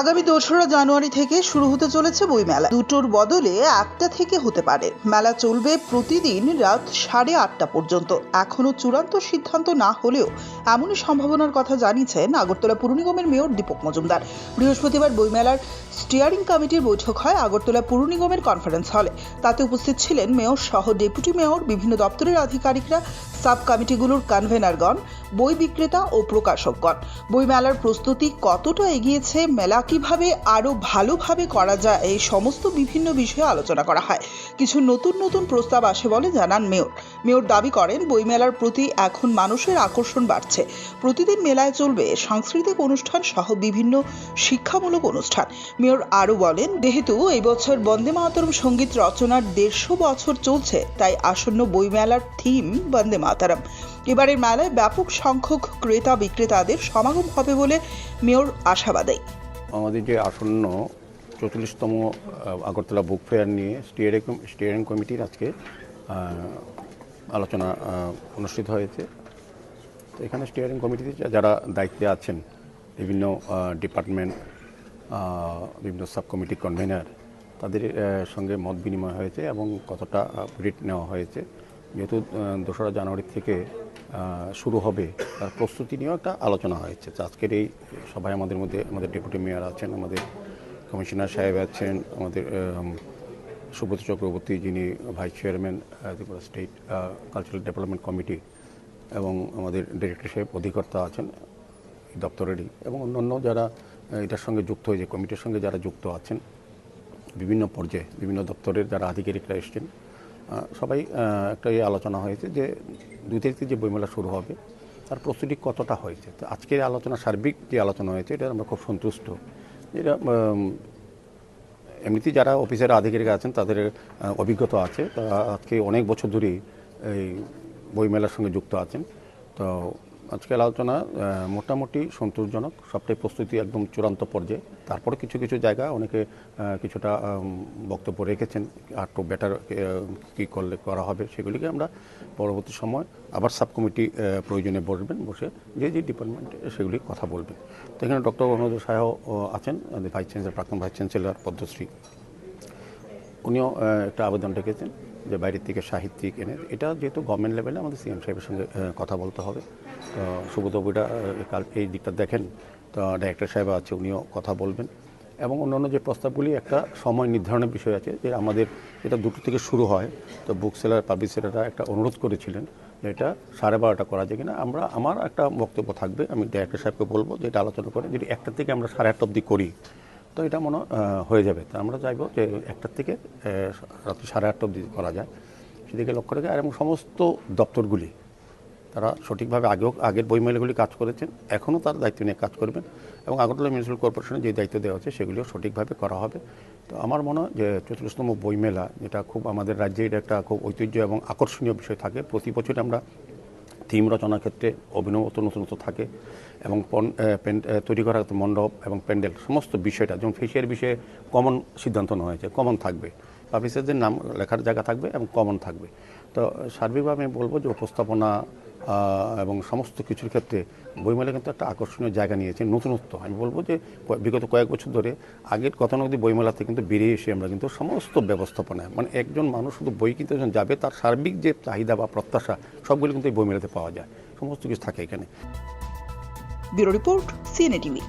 আগামী দোসরা জানুয়ারি থেকে শুরু হতে চলেছে বই মেলা দুটোর বদলে একটা থেকে হতে পারে। মেলা চলবে প্রতিদিন রাত সাড়ে আটটা পর্যন্ত। এখনও চূড়ান্ত সিদ্ধান্ত না হলেও এমনই সম্ভাবনার কথা জানিয়েছেন আগরতলা পুর নিগমের মেয়র দীপক মজুমদার। বৃহস্পতিবার বইমেলার স্টিয়ারিং কমিটির বৈঠক হয় আগরতলা পুর নিগমের কনফারেন্স হলে তাতে উপস্থিত ছিলেন মেয়র, সহ ডেপুটি মেয়র, বিভিন্ন দপ্তরের আধিকারিকরা সাব কমিটিগুলোর কনভেনারগণ বই বিক্রেতা ও প্রকাশকগণ। বইমেলার প্রস্তুতি কতটা এগিয়েছে, মেলা কীভাবে আরও ভালোভাবে করা যায়, এই সমস্ত বিভিন্ন বিষয়ে আলোচনা করা হয়। কিছু নতুন নতুন প্রস্তাব আসে বলে জানান মেয়র। মেয়র দাবি করেন, বইমেলার প্রতি এখন মানুষের আকর্ষণ বাড়ছে। প্রতিদিন মেলায় চলবে সাংস্কৃতিক অনুষ্ঠান সহ বিভিন্ন শিক্ষামূলক অনুষ্ঠান। মেয়র আরও বলেন, যেহেতু এই বছর বন্দে মাতরম সংগীত রচনার দেড়শো বছর চলছে, তাই আসন্ন বইমেলার থিম বন্দে মাতরম। এবারের মেলায় ব্যাপক সংখ্যক ক্রেতা বিক্রেতাদের সমাগম হবে বলে মেয়র আশাবাদী। আমাদের যে আসন্ন চৌচল্লিশতম আগরতলা বুক ফেয়ার নিয়ে স্টিয়ারিং স্টিয়ারিং কমিটির আজকে আলোচনা অনুষ্ঠিত হয়েছে। তো এখানে স্টিয়ারিং কমিটিতে যারা দায়িত্বে আছেন, বিভিন্ন ডিপার্টমেন্ট বিভিন্ন সাব কমিটি কনভেনার তাদের সঙ্গে মত বিনিময় হয়েছে এবং কতটা রিট নেওয়া হয়েছে। যেহেতু দোসরা জানুয়ারি থেকে শুরু হবে, তার প্রস্তুতি নিয়েও একটা আলোচনা হয়েছে। আজকের এই সভায় আমাদের মধ্যে, আমাদের ডেপুটি মেয়র আছেন, আমাদের কমিশনার সাহেব আছেন আমাদের আম, সুব্রত চক্রবর্তী যিনি vice chairman Tripura state cultural development committee এবং আমাদের ডিরেক্টর সাহেব অধিকর্তা আছেন দপ্তরেরই এবং অন্যান্য যারা এটার সঙ্গে যুক্ত হয়েছে কমিটির সঙ্গে যারা যুক্ত আছেন বিভিন্ন পর্যায়ে বিভিন্ন দপ্তরের যারা আধিকারিকরা এসছেন সবাই একটা এই আলোচনা হয়েছে যে দুই তারিখ যে বইমেলা শুরু হবে তার প্রস্তুতি কতটা হয়েছে? তো আজকের আলোচনা সার্বিক যে আলোচনা হয়েছে এটা আমরা খুব সন্তুষ্ট। এটা এমনিতে যারা অফিসের আধিকারিক আছেন, তাদের অভিজ্ঞতা আছে। তারা আজকে অনেক বছর ধরেই এই বইমেলার সঙ্গে যুক্ত আছেন। তো আজকের আলোচনা মোটামুটি সন্তোষজনক। সবটাই প্রস্তুতি একদম চূড়ান্ত পর্যায়ে। তারপরে কিছু কিছু জায়গা অনেকে কিছুটা বক্তব্য রেখেছেন, আর একটু বেটার কী করলে করা হবে সেগুলিকে আমরা পরবর্তী সময় আবার সাব কমিটি প্রয়োজনে বসবেন, বসে যে যে ডিপার্টমেন্টে সেগুলি কথা বলবেন। তো এখানে ডক্টর অনুদয় সাহ আছেন ভাইস চ্যান্সেলর প্রাক্তন ভাইস চ্যান্সেলর পদ্মশ্রী। উনিও একটা আবেদন রেখেছেন। যে বাইরের থেকে সাহিত্যিক এনে, এটা যেহেতু গভর্নমেন্ট লেভেলে আমাদের সিএম সাহেবের সঙ্গে কথা বলতে হবে। তো সুবোধবুটা কাল এই দিকটা দেখেন, তো ডাইরেক্টর সাহেব আছে, উনিও কথা বলবেন। এবং অন্যান্য যে প্রস্তাবগুলি, একটা সময় নির্ধারণের বিষয় আছে যে আমাদের এটা দুটো থেকে শুরু হয়। তো বুক সেলার পাবলিক সেলাররা একটা অনুরোধ করেছিলেন যে এটা সাড়ে বারোটা করা যায় কিনা। আমরা, আমার একটা বক্তব্য থাকবে, আমি ডাইরেক্টর সাহেবকে বলব যে এটা আলোচনা করে যদি একটা থেকে আমরা সাড়ে আটটা অবধি করি তো এটা মনে হয়ে যাবে। তা আমরা চাইব যে একটার থেকে রাত্রি সাড়ে আটটা অবধি করা যায়। সেদিকে লক্ষ্য রেখে, আর এবং সমস্ত দপ্তরগুলি, তারা সঠিকভাবে আগেও, আগের বইমেলাগুলি কাজ করেছেন, এখনও তার দায়িত্ব নিয়ে কাজ করবেন এবং আগরতলা মিউনিসিপ্যাল কর্পোরেশনের যে দায়িত্ব দেওয়া হচ্ছে, সেগুলিও সঠিকভাবে করা হবে। তো আমার মনে হয় যে চতুর্থতম বইমেলা, যেটা খুব আমাদের রাজ্যে এটা একটা খুব ঐতিহ্য এবং আকর্ষণীয় বিষয় থাকে। প্রতি বছর আমরা থিম রচনার ক্ষেত্রে অভিনবত্ব নতুনত্ব থাকে এবং তৈরি করা মণ্ডপ এবং প্যান্ডেল, সমস্ত বিষয়টা, যেমন ফেসিয়ার বিষয়ে কমন সিদ্ধান্ত নেওয়া হয়েছে, কমন থাকবে। পাবলিশারদের নাম লেখার জায়গা থাকবে এবং কমন থাকবে। তো সার্বিকভাবে আমি বলব যে উপস্থাপনা এবং সমস্ত কিছুর ক্ষেত্রে বইমেলা কিন্তু একটা আকর্ষণীয় জায়গা নিয়েছে, নতুনত্ব। আমি বলব যে বিগত কয়েক বছর ধরে আগের গতানুগতিক বইমেলাতে কিন্তু বেরিয়ে এসে আমরা কিন্তু সমস্ত ব্যবস্থাপনায় মানে একজন মানুষ শুধু বই কিনতে যখন যাবে, তার সার্বিক যে চাহিদা বা প্রত্যাশা, সবগুলো কিন্তু এই বইমেলাতে পাওয়া যায়। সমস্ত কিছু থাকে এখানে। Bureau report, CNA TV.